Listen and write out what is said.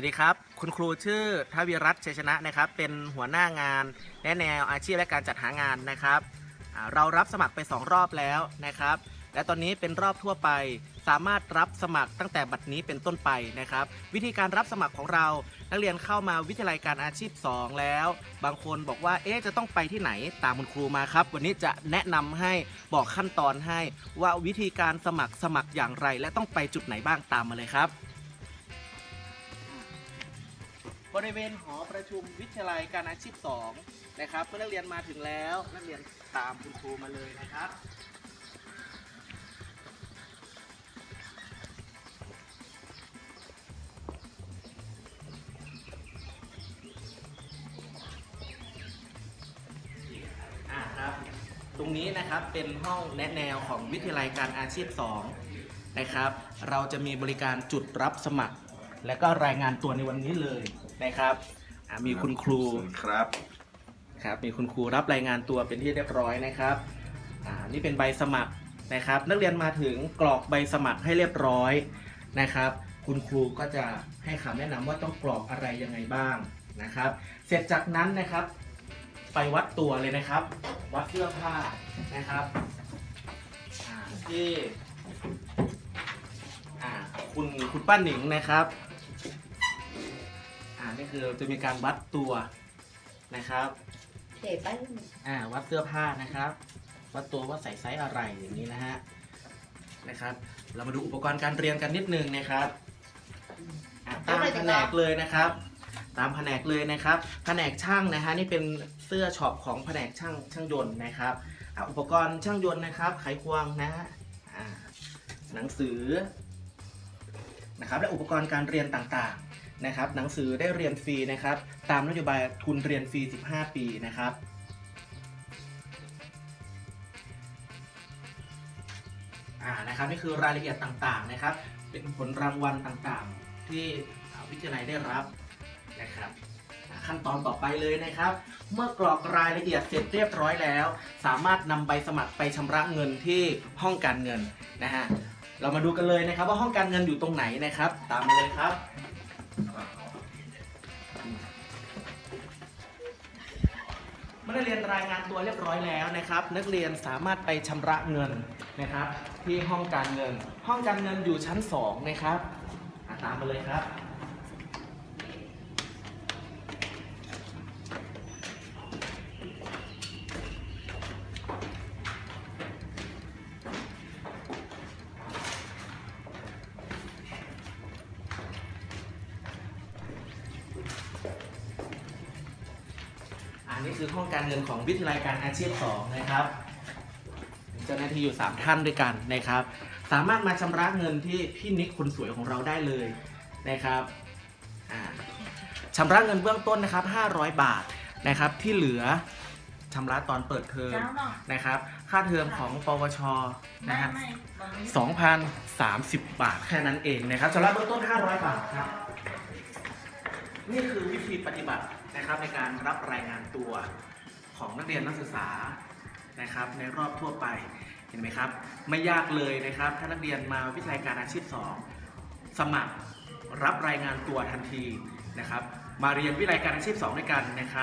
วัสดีครับ คุณครูชื่อทวีรัตน์ชัยชนะนะครับ เป็นหัวหน้างานแนะแนวอาชีพและการจัดหางานนะครับเรารับสมัครไป 2 รอบแล้วนะครับ และตอนนี้เป็นรอบทั่วไป สามารถรับสมัครตั้งแต่บัดนี้เป็นต้นไปนะครับ วิธีการรับสมัครของเรา นักเรียนเข้ามาวิทยาลัยการอาชีพ 2 แล้ว บางคนบอกว่าเอ๊ะจะต้องไปที่ไหนตามคุณครูมาครับ วันนี้จะแนะนำให้บอกขั้นตอนให้ ว่าวิธีการสมัครสมัครอย่างไร และต้องไปจุดไหนบ้างตามมาเลยครับ บริเวณหอประชุมวิทยาลัยการอาชีพ 2 นะครับ เมื่อนักเรียนมาถึงแล้วนักเรียนตามคุณครูมาเลยนะครับอ่าครับตรงนี้นะครับเป็นห้องแนะแนวของวิทยาลัยการอาชีพ 2 นะครับ เราจะมีบริการจุดรับสมัคร และก็รายงานตัวในวันนี้เลยนะครับอ่ามีคุณครูครับครับมีคุณครูรับรายงานตัวเป็นที่เรียบร้อยนะครับอ่านี่เป็นใบสมัครนะครับ นักเรียนมาถึงกรอกใบสมัครให้เรียบร้อยนะครับ คุณครูก็จะให้คำแนะนำว่าต้องกรอกอะไรยังไงบ้างนะครับ เสร็จจากนั้นนะครับ ไปวัดตัวเลยนะครับ วัดเสื้อผ้านะครับอ่าที่อ่าคุณคุณป้าหนิงนะครับอ่า นี่คือจะมีการวัดตัวนะครับเด็กป้าอ่าวัดเสื้อผ้านะครับ วัดตัวว่าใส่ไซส์อะไรอย่างนี้นะฮะนะครับ เรามาดูอุปกรณ์การเรียนกันนิดนึงนะครับอ่าตามแผนกเลยนะครับ ตามแผนกเลยนะครับแผนกช่างนะฮะนี่เป็นเสื้อช็อปของแผนกช่างช่างยนต์นะครับอ่าอุปกรณ์ช่างยนต์นะครับไขควงนะฮะอ่าหนังสือนะครับและอุปกรณ์การเรียนต่างๆ นะครับหนังสือได้เรียนฟรีนะครับ ตามนโยบายทุนเรียนฟรี 15 ปีนะครับอ่านะครับนี่คือรายละเอียดต่างๆนะครับ เป็นผลรางวัลต่างๆ ที่วิทยาลัยได้รับนะครับขั้นตอนต่อไปเลยนะครับ เมื่อกรอกรายละเอียดเสร็จเรียบร้อยแล้ว สามารถนำใบสมัครไปชำระเงินที่ห้องการเงินนะฮะเรามาดูกันเลยนะครับว่าห้องการเงินอยู่ตรงไหนนะครับ ตามมาเลยครับ เมื่อนักเรียนรายงานตัวเรียบร้อยแล้วนะครับ นักเรียนสามารถไปชำระเงินนะครับ ที่ห้องการเงิน ห้องการเงินอยู่ชั้น2นะครับตามมาเลยครับ อันนี้คือห้องการเงินของวิทยาลัยการอาชีพ2นะครับเจ้าหน้าที่อยู่ 3 ท่านด้วยกันนะครับ สามารถมาชำระเงินที่พี่นิกคนสวยของเราได้เลยนะครับอ่าชำระเงินเบื้องต้นนะครับ 500 บาทนะครับที่เหลือชำระตอนเปิดเทอมเจ้าเนาะนะครับ ค่าเทอมของปวชนะฮะไม่ไม่2,030 บาทแค่นั้นเองนะครับชำระเบื้องต้น 500 บาทครับ นี่คือวิธีปฏิบัติ นะครับในการรับรายงานตัวของนักเรียนนักศึกษานะครับ ในรอบทั่วไปเห็นไหมครับ ไม่ยากเลยนะครับ ถ้านักเรียนมาวิทยาการอาชีพ 2 สมัครรับรายงานตัวทันทีนะครับ มาเรียนวิทยาการอาชีพ 2 ด้วยกันนะครับ